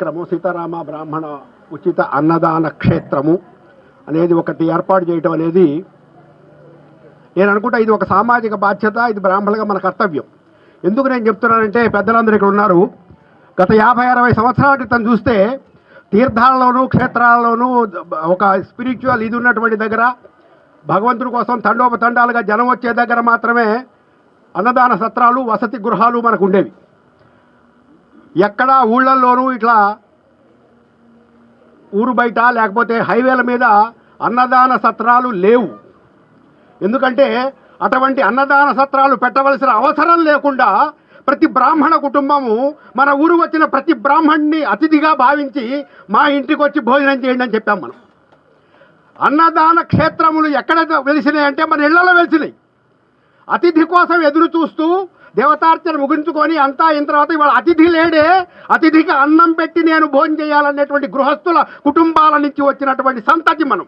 క్రమం సీతారామ బ్రాహ్మణ ఉచిత అన్నదాన క్షేత్రము అనేది ఒకటి ఏర్పాటు చేయటం అనేది నేను అనుకుంటా ఇది ఒక సామాజిక బాధ్యత ఇది బ్రాహ్మణులుగా మన కర్తవ్యం. ఎందుకు నేను చెప్తున్నానంటే పెద్దలందరూ ఇక్కడ ఉన్నారు. గత యాభై అరవై సంవత్సరాల క్రితం చూస్తే తీర్థాలలోనూ క్షేత్రాలలోనూ ఒక స్పిరిచువల్ ఇది ఉన్నటువంటి దగ్గర భగవంతుడి కోసం తండోపతండాలుగా జనం వచ్చే దగ్గర మాత్రమే అన్నదాన సత్రాలు వసతి గృహాలు మనకు ఉండేవి. ఎక్కడ ఊళ్ళల్లోనూ ఇట్లా ఊరు బయట లేకపోతే హైవేల మీద అన్నదాన సత్రాలు లేవు. ఎందుకంటే అటువంటి అన్నదాన సత్రాలు పెట్టవలసిన అవసరం లేకుండా ప్రతి బ్రాహ్మణ కుటుంబము మన ఊరు వచ్చిన ప్రతి బ్రాహ్మణ్ణి అతిథిగా భావించి మా ఇంటికి వచ్చి భోజనం చేయండి అని చెప్పాం మనం. అన్నదాన క్షేత్రములు ఎక్కడ వెలిసినాయి అంటే మన ఇళ్ళలో వెలిసినాయి. అతిథి కోసం ఎదురు చూస్తూ దేవతార్చన ముగించుకొని అంతా అయిన తర్వాత ఇవాళ అతిథి లేడే. అతిథికి అన్నం పెట్టి నేను భోజనం చేయాలనేటువంటి గృహస్థుల కుటుంబాల నుంచి వచ్చినటువంటి సంతతి మనం.